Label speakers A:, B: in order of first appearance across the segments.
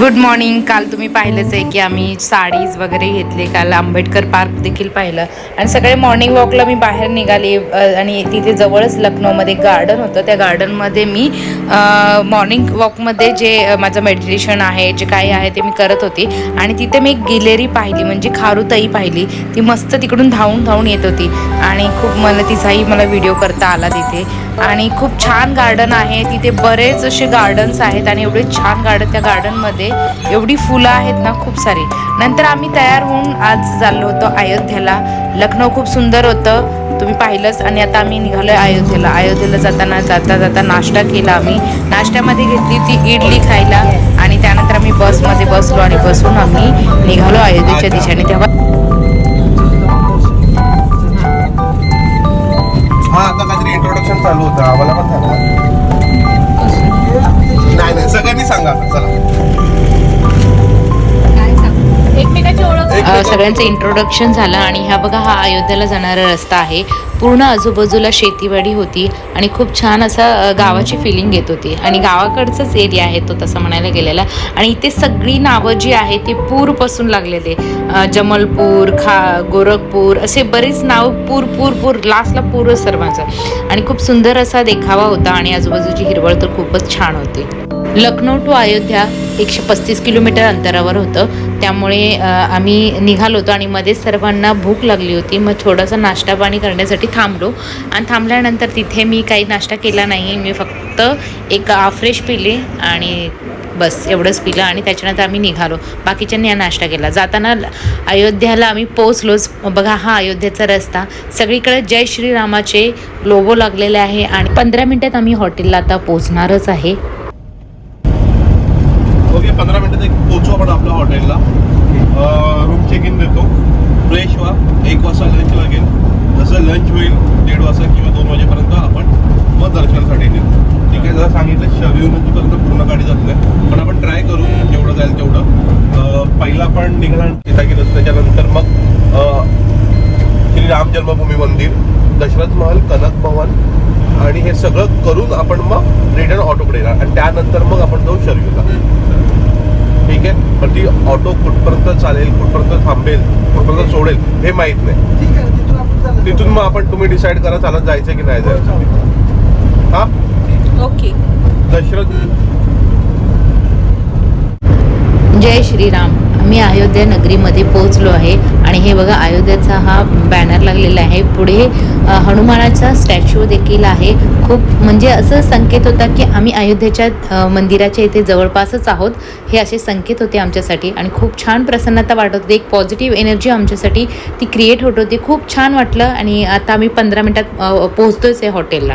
A: Good morning. काल तुम्ही पाहिलंच आहे की आम्ही साडीज वगैरे घेतले. काल आंबेडकर पार्क देखील पाहिलं. आणि सगळे मॉर्निंग वॉकला मी बाहेर निघाली आणि तिथे जवळच लखनौमध्ये गार्डन होतं. त्या गार्डनमध्ये मी मॉर्निंग वॉकमध्ये जे माझं मेडिटेशन आहे जे काही आहे ते मी करत होती. आणि तिथे मी एक गिलेरी पाहिली म्हणजे खारुताई पाहिली. ती मस्त तिकडून धावून धावून येत होती. आणि खूप मला तिचाही मला व्हिडिओ करता आला तिथे. आणि खूप छान गार्डन आहे. तिथे बरेच असे गार्डन्स आहेत आणि एवढे छान गार्डन त्या गार्डनमध्ये एवढी फुलं आहेत ना खूप सारी. नंतर आम्ही तयार होऊन आज चाललो होतो अयोध्येला. लखनौ खूप सुंदर होतं. तुम्ही पाहिलंच आणि आता आम्ही निघालो अयोध्येला. अयोध्येला जाताना जाता जाता नाश्ता केला आम्ही. नाश्त्यामध्ये घेतली ती इडली खायला आणि त्यानंतर आम्ही बसमध्ये बसलो आणि बसून आम्ही निघालो अयोध्येच्या दिशेने. तेव्हा
B: इंट्रोडक्शन चालू होतं. आम्हाला पण सांगा नाही नाही सगळ्यांनी सांगा. आता, चला
C: एकमेकाची ओळख
A: अ, सगळ्यांचं इंट्रोडक्शन झालं आणि ह्या बघा हा अयोध्येला जाणारा रस्ता आहे. पूर्ण आजूबाजूला शेतीवाडी होती आणि खूप छान असा गावाची फिलिंग येत होती. आणि गावाकडचाच एरिया आहे तो तसं म्हणायला गेलेला. आणि इथे सगळी नावं जी आहे ती पूरपासून लागलेले. जमलपूर खा गोरखपूर असे बरेच नाव पूर पूर पूर लास्टला पूरच सर्वांचं. आणि खूप सुंदर असा देखावा होता आणि आजूबाजूची हिरवळ तर खूपच छान होती. लखनौ टू अयोध्या एकशे पस्तीस किलोमीटर अंतरावर होतं. त्यामुळे आम्ही निघालो होतो आणि मध्येच सर्वांना भूक लागली होती. मग थोडासा नाश्ता पाणी करण्यासाठी थांबलो. आणि थांबल्यानंतर तिथे मी काही नाश्ता केला नाही मी फक्त एक आफ्रेश पिले आणि बस एवढंच पिलं आणि त्याच्यानंतर आम्ही निघालो. बाकीच्यांनी हा नाश्ता केला. जाताना अयोध्याला आम्ही पोचलोच बघा हा अयोध्येचा रस्ता. सगळीकडे जय श्रीरामाचे लोगो लागलेले आहे आणि पंधरा मिनटात आम्ही हॉटेलला आता पोचणारच आहे
B: ओके पंधरा मिनिटात एक पोहोचू आपण आपल्या हॉटेलला. रूम चेक इन देतो. फ्रेश व्हा. एक वाजता लंच लागेल. जसं लंच होईल दीड वाजता किंवा दोन वाजेपर्यंत आपण मग दर्शनासाठी निघू ठीक आहे जरा सांगितलं शरीरपर्यंत पूर्ण गाडी जात नाही. पण आपण ट्राय करू जेवढं जाईल तेवढं. पहिला पण निघाला तिथं गेलं त्याच्यानंतर मग श्री राम जन्मभूमी मंदिर दशरथ महल कनक भवन आणि हे सगळं करून आपण मग रिटर्न ऑटोकडे येणार. आणि त्यानंतर मग आपण जाऊ शर्यूला ठीक आहे पण ती ऑटो कुठपर्यंत चालेल कुठपर्यंत थांबेल कुठपर्यंत सोडेल हे माहीत नाही.
D: ठीक आहे तिथून आपण चालत
B: तिथून मग आपण तुम्ही डिसाईड करा चालत जायचं की नाही जायचं. हा?
C: ओके.
B: दशरथ?
A: जय श्रीराम. आम्ही अयोध्या नगरीमध्ये पोहोचलो आहे आणि हे बघा अयोध्याचा हा बॅनर लागलेला आहे. पुढे हनुमानाचा स्टॅच्यू देखील आहे. खूप म्हणजे असं संकेत होता की आम्ही अयोध्येच्या मंदिराच्या इथे जवळपासच आहोत. हे असे संकेत होते आमच्यासाठी आणि खूप छान प्रसन्नता वाटत होती. एक पॉझिटिव्ह एनर्जी आमच्यासाठी ती क्रिएट होत होती. खूप छान वाटलं आणि आता आम्ही पंधरा मिनटात अ, पोहोचतोच आहे हॉटेलला.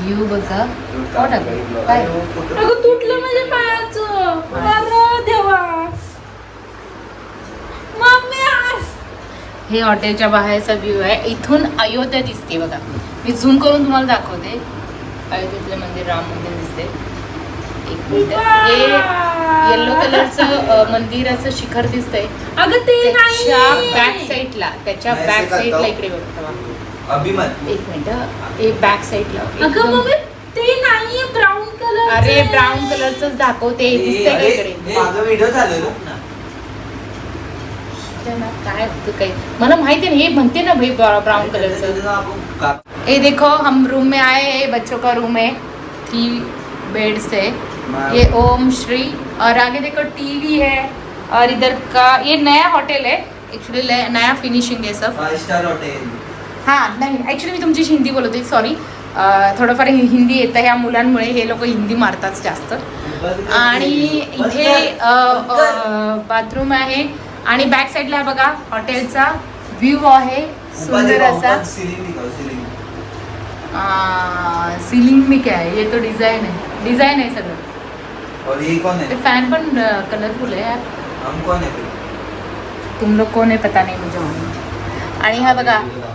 A: व्ह्यू बघा. हो काय?
C: अगं तुटलं माझ्या पायाचं. अरे देवा. मम्मी आज.
A: हे हॉटेलच्या बाहेरचा व्ह्यू आहे. इथून अयोध्या दिसते बघा. मी झूम करून तुम्हाला दाखवते. अयोध्येतलं मंदिर राम मंदिर दिसते. एक मिनिट. हे येल्लो कलरचं मंदिराचं शिखर दिसतंय.
C: अगं ते
A: त्याच्या बॅक साईडला त्याच्या बॅक साईडला. इकडे बघा
D: अभिमान
A: एक मिनिट हे. बॅक साईडला
C: अगं मम्मी ते नाहीये ब्राऊन कलर
A: अरे ब्राऊन कलरच दाखवते दिसतंय का इकडे
D: माझा व्हिडिओ चालू ना.
A: ना, काय होतं काही? मला माहिती नाही हे म्हणते ना भाई ब्राउन कलरचं ये देखो हम रूम में आए हैं ये बच्चों का रूम है थ्री बेड्स है. ये ओम श्री और आगे देखो टीवी है और इधर का ये नया होटल है. एक्चुअली नया फिनिशिंग है सब.
D: फाइव स्टार हॉटेल
A: हां नाही ॲक्च्युली मी तुमची हिंदी बोलत होते सॉरी थोडंफार हि- हिंदी येतं ह्या मुलांमुळे हे लोक हिंदी मारतात जास्त. आणि इथे बाथरूम आहे. आणि बॅक साईडला बघा हॉटेलचा व्ह्यू आहे. सुंदर असा.
D: सिलिंग
A: में क्या है ये तो डिजाइन है डिजाइन है सगळं.
D: कौन है?
A: फॅन पण कलरफुल आहे यार.
D: हम कौन है
A: तुम लोग कोण आहे पता नाही मुझे आणि हा बघा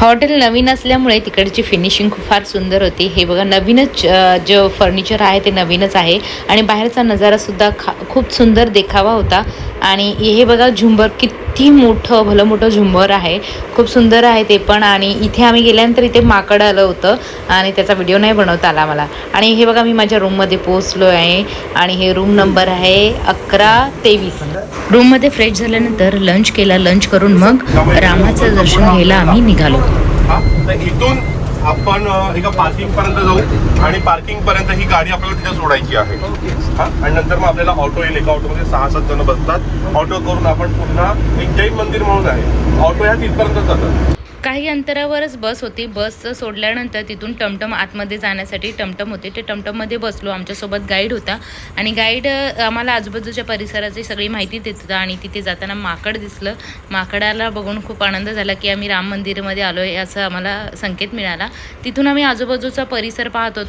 A: हॉटेल नवीन असल्यामुळे तिकडची फिनिशिंग खूप फार सुंदर होती. हे बघा नवीनच जे फर्निचर आहे ते नवीनच आहे. आणि बाहेरचा नजारासुद्धा खा खूप सुंदर देखावा होता. आणि हे बघा झुंबर किती मोठं भलं मोठं झुंबर आहे. खूप सुंदर आहे ते पण आणि इथे आम्ही गेल्यानंतर इथे माकड आलं होतं आणि त्याचा व्हिडिओ नाही बनवता आला मला. आणि हे बघा मी माझ्या रूममध्ये पोचलो आहे आणि हे रूम नंबर आहे अकरा तेवीस. रूममध्ये फ्रेश झाल्यानंतर लंच केला लंच करून मग रामाचं दर्शन घ्यायला आम्ही निघालो.
B: हा? इथून आपण एका पार्किंग पर्यंत जाऊ आणि पार्किंग पर्यंत ही गाडी आपल्याला तिथे सोडायची आहे. हा? आणि नंतर मग आपल्याला ऑटो येईल. एका ऑटोमध्ये सहा सात जण बसतात. ऑटो करून आपण पुन्हा एक जैन मंदिर म्हणून आहे. ऑटो ह्या तिथपर्यंत जातात.
A: काही अंतरावरच बस होती. बस सोडल्यानंतर तिथून टमटम आतमध्ये जाण्यासाठी टमटम होते. ते टमटममध्ये बसलो. आमच्यासोबत गाईड होता. आणि गाईड आम्हाला आजूबाजूच्या परिसराची सगळी माहिती देत होता. आणि तिथे जाताना माकड दिसलं. माकडाला बघून खूप आनंद झाला की आम्ही राम मंदिरमध्ये आलो आहे असं आम्हाला संकेत मिळाला. तिथून आम्ही आजूबाजूचा परिसर पाहत होतो.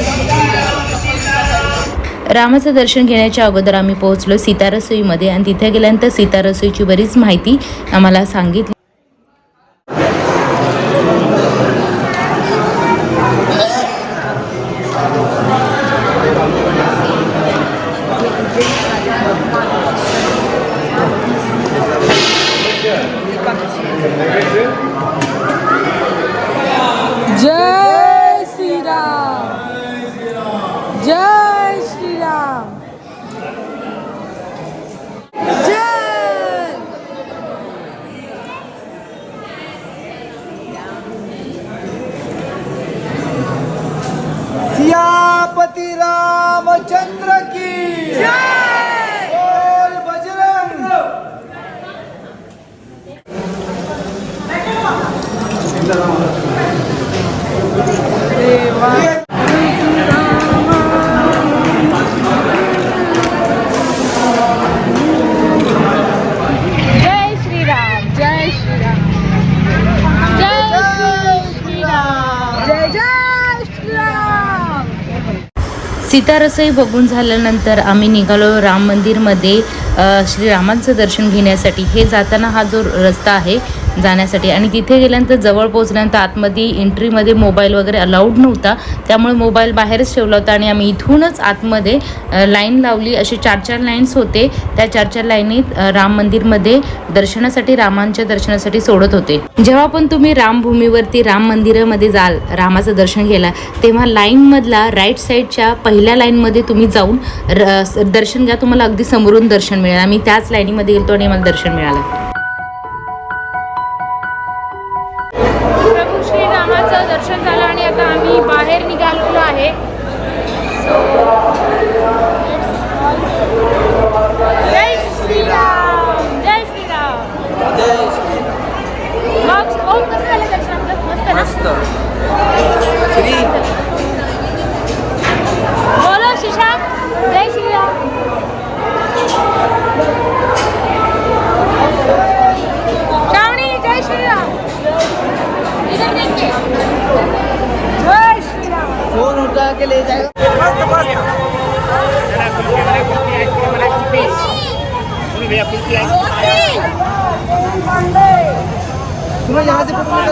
A: रामाचं दर्शन घेण्याच्या अगोदर आम्ही पोहोचलो सीतारसोईमध्ये आणि तिथे गेल्यानंतर सीतारसोईची बरीच माहिती आम्हाला सांगितली
C: जय श्रीराम जय श्रीराम जय
D: सियापति रामचंद्र की। बोल बजरंग।
C: जय
A: सीतारसई बघून झाल्यानंतर आम्ही निघालो राम मंदिरमध्ये श्रीरामांचं दर्शन घेण्यासाठी. हे जाताना हा जो रस्ता आहे जाण्यासाठी. आणि तिथे गेल्यानंतर जवळ पोहोचल्यानंतर आतमध्ये एंट्रीमध्ये मोबाईल वगैरे अलाउड नव्हता. त्यामुळे मोबाईल बाहेरच ठेवला होता आणि आम्ही इथूनच आतमध्ये लाईन लावली. असे चार चार लाईन्स होते. त्या चार चार लाईनीत राम मंदिरमध्ये दर्शनासाठी रामांच्या दर्शनासाठी सोडत होते. जेव्हा पण तुम्ही रामभूमीवरती राम मंदिरामध्ये जाल रामाचं दर्शन घ्यायला तेव्हा लाईनमधला राईट साईडच्या पहिल्या लाईनमध्ये तुम्ही जाऊन र- दर्शन घ्या. तुम्हाला अगदी समोरून दर्शन मिळेल. आम्ही त्याच लाईनीमध्ये गेलो आणि आम्हाला दर्शन मिळालं.
C: बाहेर निघालेलो आहे जय श्रीराम जय श्रीराम
D: जय श्री
C: मग ओम कसं झालं दर्शन आपलं? मस्त ना
D: मस्त श्री
C: बोलो शिशांक जय श्रीराम श्रावणी जय श्रीराम इधर देखिए जय श्रीराम
D: फोन उठा के ले जाएगा मस्त मस्त सुनो यहाँ से फोटो निकालो पूरा यहाँ से निकालो पूरा आ जाओ काका यहाँ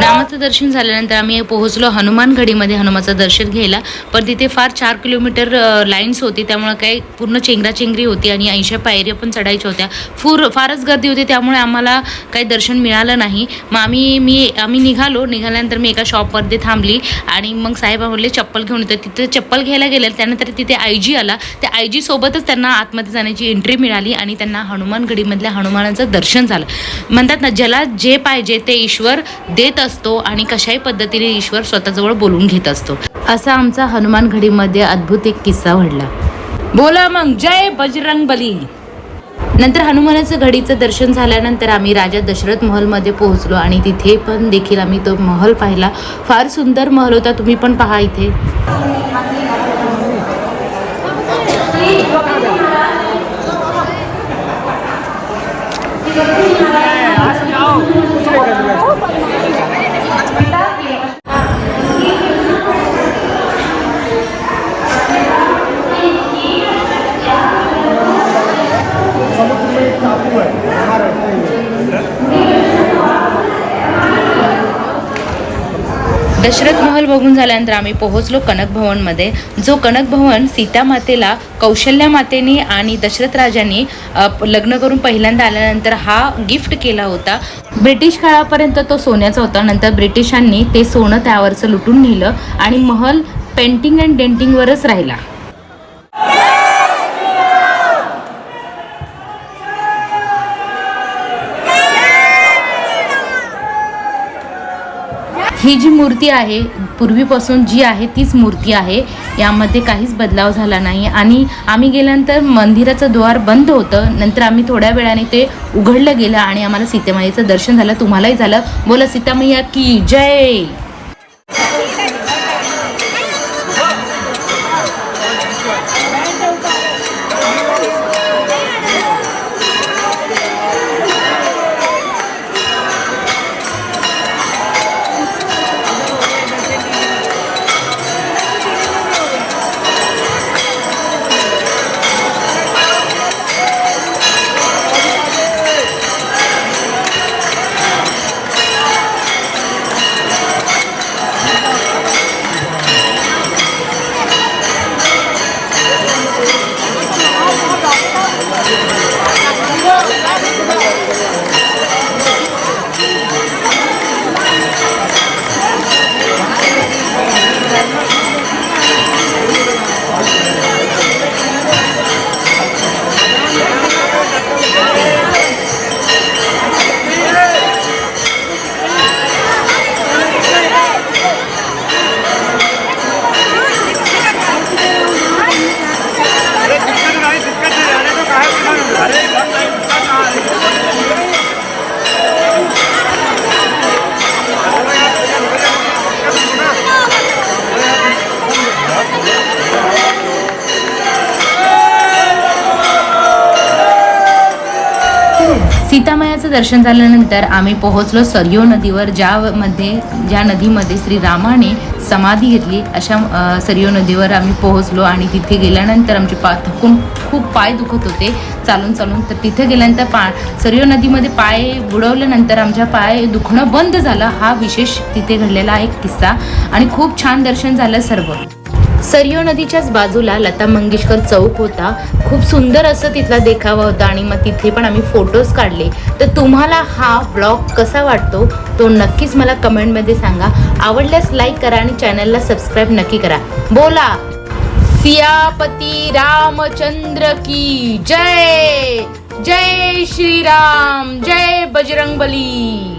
A: रामाचं दर्शन झाल्यानंतर आम्ही पोहोचलो हनुमान गडीमध्ये हनुमाचं दर्शन घ्यायला. पण तिथे फार चार किलोमीटर लाईन्स होती. त्यामुळे काय पूर्ण चेंगराचेंगरी होती आणि ऐंशी पायऱ्या पण चढायच्या होत्या. फूर फारच गर्दी होती. त्यामुळे आम्हाला काही दर्शन मिळालं नाही. मग आम्ही मी आम्ही निघालो. निघाल्यानंतर मी एका शॉपमध्ये थांबली आणि मग साहेब म्हणले चप्पल घेऊन येतो तिथे चप्पल घ्यायला गेले त्यानंतर तिथे आय जी आला. त्या आय सोबतच त्यांना आतमध्ये जाण्याची एंट्री मिळाली आणि त्यांना हनुमान हनुमानाचं दर्शन झालं. म्हणतात ना ज्याला जे पाहिजे ते ईश्वर देत असतो आणि कशाही पद्धतीने ईश्वर स्वतःजवळ बोलून घेत असतो. असा आमचा हनुमान घडीमध्ये अद्भुत एक किस्सा घडला. बोला मग जय बजरंग बली. नंतर हनुमानाचं घडीचं दर्शन झाल्यानंतर आम्ही राजा दशरथ महलमध्ये पोहोचलो आणि तिथे पण देखील आम्ही तो महल पाहिला. फार सुंदर महल होता तुम्ही पण पहा इथे. Gracias. दशरथ महल बघून झाल्यानंतर आम्ही पोहोचलो कनक भवनमध्ये. जो कनक भवन सीता मातेला कौशल्या मातेने आणि दशरथ राजांनी लग्न करून पहिल्यांदा आल्यानंतर हा गिफ्ट केला होता. ब्रिटिश काळापर्यंत तो सोन्याचा होता. नंतर ब्रिटिशांनी ते सोनं त्यावरचं लुटून नेलं आणि महल पेंटिंग अँड डेंटिंगवरच राहिला. ही जी मूर्ती आहे पूर्वीपासून जी आहे तीच मूर्ती आहे. यामध्ये काहीच बदलाव झाला नाही. आणि आम्ही गेल्यानंतर मंदिराचं द्वार बंद होतं. नंतर आम्ही थोड्या वेळाने ते उघडलं गेलं आणि आम्हाला सीतामाईचं दर्शन झालं. तुम्हालाही झालं. बोला सीतामैया की जय! सीतामायाचं दर्शन झाल्यानंतर आम्ही पोहोचलो सरयू नदीवर ज्यामध्ये ज्या नदीमध्ये श्रीरामाने समाधी घेतली अशा अ, सरयू नदीवर आम्ही पोहोचलो आणि तिथे गेल्यानंतर आमचे पा थकून खूप पाय दुखत होते. चालून चालून तर तिथे गेल्यानंतर पा सरयू नदीमध्ये पाय बुडवल्यानंतर आमच्या पाय दुखणं बंद झालं. हा विशेष तिथे घडलेला एक किस्सा आणि खूप छान दर्शन झालं सर्व. सरयू नदीच्याच बाजूला लता मंगेशकर चौक होता. खूप सुंदर असं तिथला देखावा होता आणि मग तिथे पण आम्ही फोटोज काढले. तर तुम्हाला हा ब्लॉग कसा वाटतो? तो नक्कीच मला कमेंटमध्ये सांगा. आवडल्यास लाईक करा आणि चॅनलला सबस्क्राईब नक्की करा. बोला! सियापती रामचंद्र की जय। जय श्रीराम जय बजरंगबली।